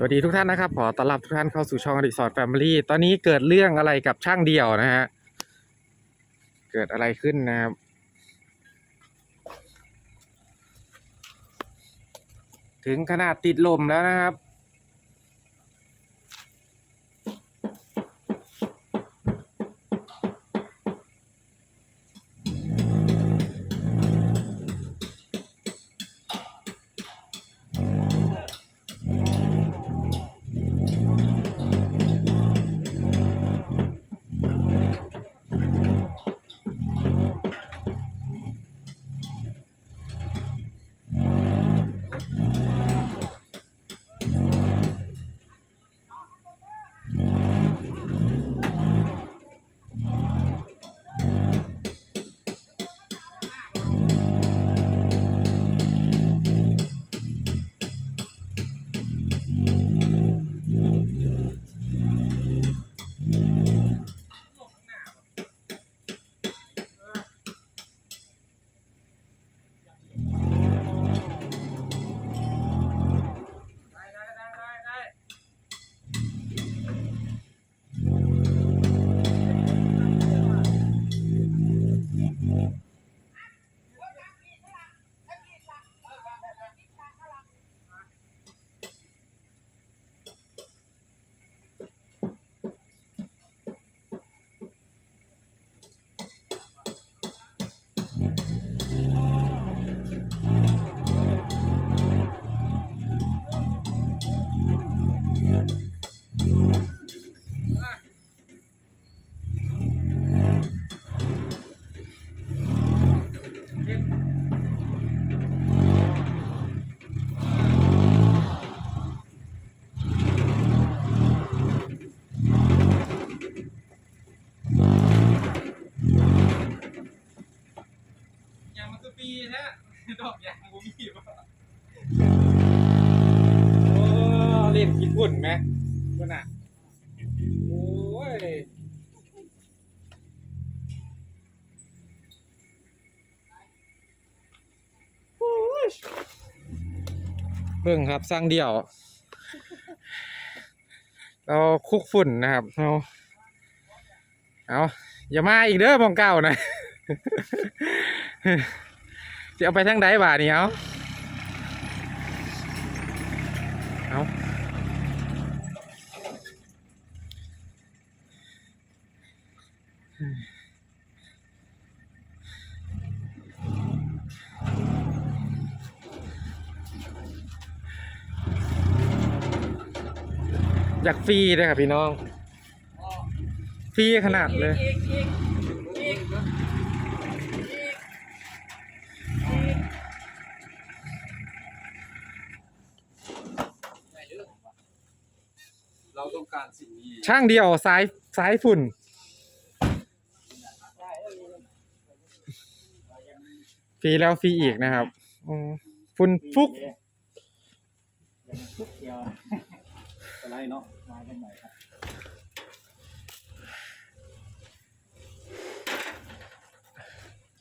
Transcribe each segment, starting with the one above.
สวัสดีทุกท่านนะครับขอต้อนรับทุกท่านเข้าสู่ช่องอดิสอร์ทแฟมิลี่ตอนนี้เกิดเรื่องอะไรกับช่างเดี่ยวนะฮะเกิดอะไรขึ้นนะครับถึงขนาดติดลมแล้วนะครับ แท้ดอกยางกูมีป่ะโอ้เล่นญี่ปุ่นไหมคุณอะโอ้ยเบิ่งครับสร้างเดี่ยว เราคุกฝุ่นนะครับเอาเอาอย่ามาอีกเด้อมองเก่านะ จะเอาไปทางใดบ่านี่เอาเอาอยากฟรีเลยครับพี่น้อง ฟรีขนาดเลย อีกอีกอีกเราต้องการสิ่งนี้ ช่างเดียวซ้ายซ้ายฝุ่น ฟรีแล้วฟรีอีกนะครับฝุ่นฟุกอะไรเนาะมากันใหม่ครับ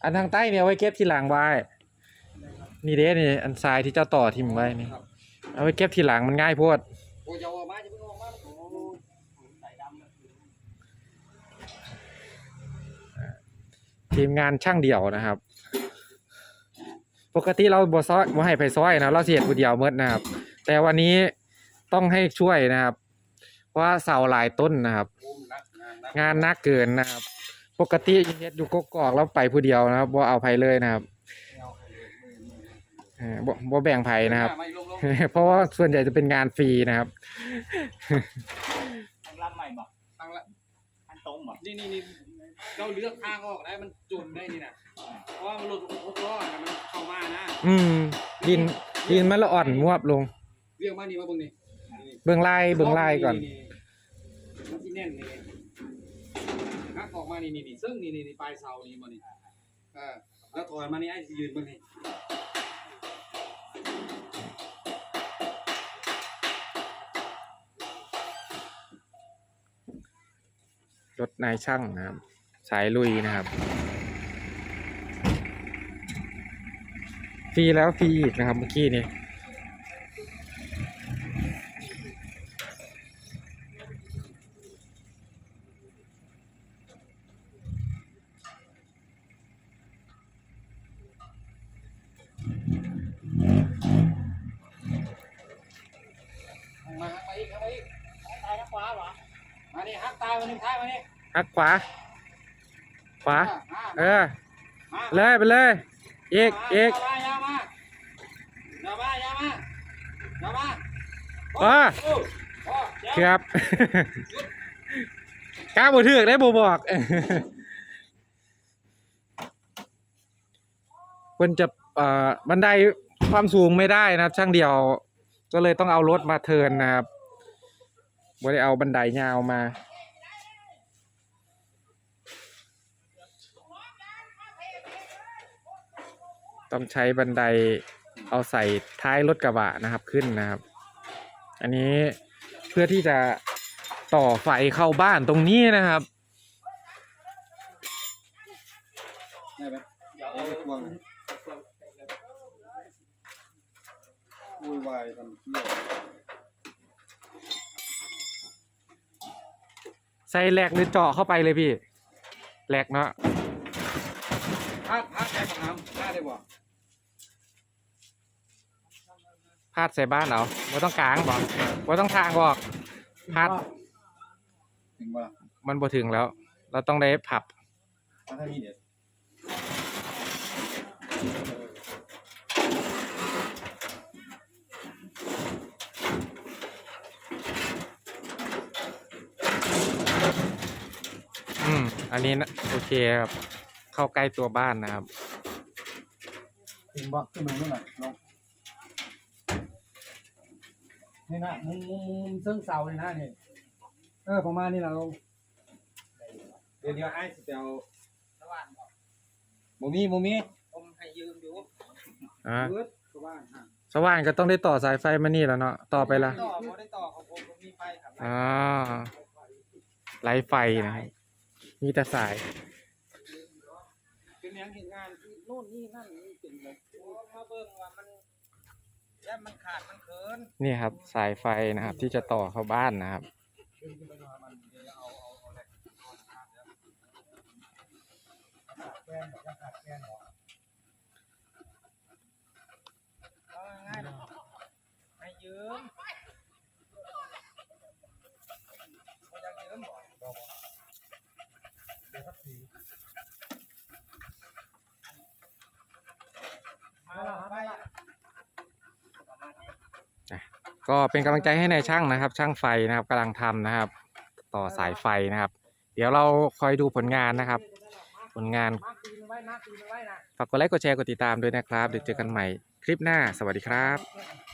อันทางใต้เนี่ยเอาไว้เก็บทีหลังไว้ นี่เด้นี่อันทรายที่เจ้าต่อทิมไว้นี่ เอาไว้เก็บทีหลังมันง่ายโพด โอ้ยอย่าออกมาจะเพิ่งออกมาโอ้ย ใส่ดำนะ ทีมงานช่างเดี่ยวนะครับ ปกติเราบ่ซ้อยบ่ให้ไปซ้อยนะเราเสียผู้เดียวเมื่อนะครับ แต่วันนี้ต้องให้ช่วยนะครับ เพราะว่าเสาหลายต้นนะครับโอ้ยนักงานนักงานหนักเกินนะครับ ปกติเฮ็ดอยู่กกอกแล้วไปผู้เดียวนะครับบ่เอาไผเลยนะครับเอาไปเลยมือมือเออบ่บ่แบ่งไผนะครับไม่ลงลงเพราะว่าส่วนใหญ่จะเป็นงานฟรีนะครับทางรับใหม่บอกทางละอันตรงบอกนี่นี่นี่ เราเลือกทางออกได้มันจนได้นี่นะเพราะว่ามันหลุดหกล้อนะมันเข้ามานะอืมดินดินมันละอ่อนมวบลง เรียกมานี่มาเบิ่งนี่เบื้องลายเบื้องลายก่อนมันที่แน่นนี่นักออกมานี่นี่นี่ซึ่งนี่นี่นี่ปลายเสานี่มานี่เออแล้วถอยมานี่ไอ้ยืนเบิ่งนี่รถนายช่างนะครับ สายลุยนะครับ ฟรีแล้วฟรีอีกนะครับเมื่อกี้นี้มาหักไปอีกหักไปอีกหักตายทางขวาเหรอมาดิหักตายมาหนึ่ท้ายมาดิหักขวา วามาเออมาเลยไปเลย อีกอีกยาวมายาวมายาวมายาวมาอ่าโอ้โอ้เดี๋ยวครับกล้าบ่ถือกได้บ่บอกเพิ่นจะเอ่อบันไดความสูงไม่ได้นะครับ ช่างเดียว ก็เลยต้องเอารถมาเทิร์นนะครับบ่ได้เอาบันไดยาวมา ต้องใช้บันไดเอาใส่ท้ายรถกระบะนะครับขึ้นนะครับ อันนี้เพื่อที่จะต่อไฟเข้าบ้านตรงนี้นะครับได้ไหมเอาไปควงวุ่นวายทำเที่ยวใส่แหลกหรือเจาะเข้าไปเลยพี่แหลกเนาะพักพักใจของน้ำได้เลยบ่ พาดใส่บ้านเอาไม่ต้องกลางบอกไม่ต้องทางบอกพาดถึงเวลามันบ่ถึงแล้ว เราต้องได้ผับถ้าถ้ามีเดี๋ยวอืม อันนี้นะโอเคครับ เข้าใกล้ตัวบ้านนะครับ ถึงบอกขึ้นมาเมื่อไหร่ลอง นี่นะมุมมุมมุมเชิงเสาเลยนะนี่เออประมาณนี้แหละลงเดี๋ยวเดี๋ยวไอ้สิเดี๋ยวโมมีโมมีผมให้ยืมอยู่อ่าเบิดก็ว่างฮะสว่านก็ต้องได้ต่อสายไฟมานี่แล้วเนาะต่อไปละต่อบ่ได้ต่อของผมผมมีไฟครับอ่าไลฟ์ไฟนะครับมีแต่สาย เป็นยังเห็นงานที่โน่นนี่นั่นนี่เป็นแบบมาเบิ่งว่ามัน แล้วมันขาดมันเคินนี่ครับสายไฟนะครับ ที่จะต่อเข้าบ้านนะครับเอาง่ายๆให้ยืมบ่อยากยืมบ่ก็เป็ ก็เป็นกำลังใจให้ในายช่างนะครับ ช่างไฟนะครับกำลังทำนะครับ ต่อสายไฟนะครับ เดี๋ยวเราคอยดูผลงานนะครับ ผลงานฝากกดไลค์กดแชร์กดติดตามด้วยนะครับเดี๋ยวเจอกันใหม่คลิปหน้า สวัสดีครับ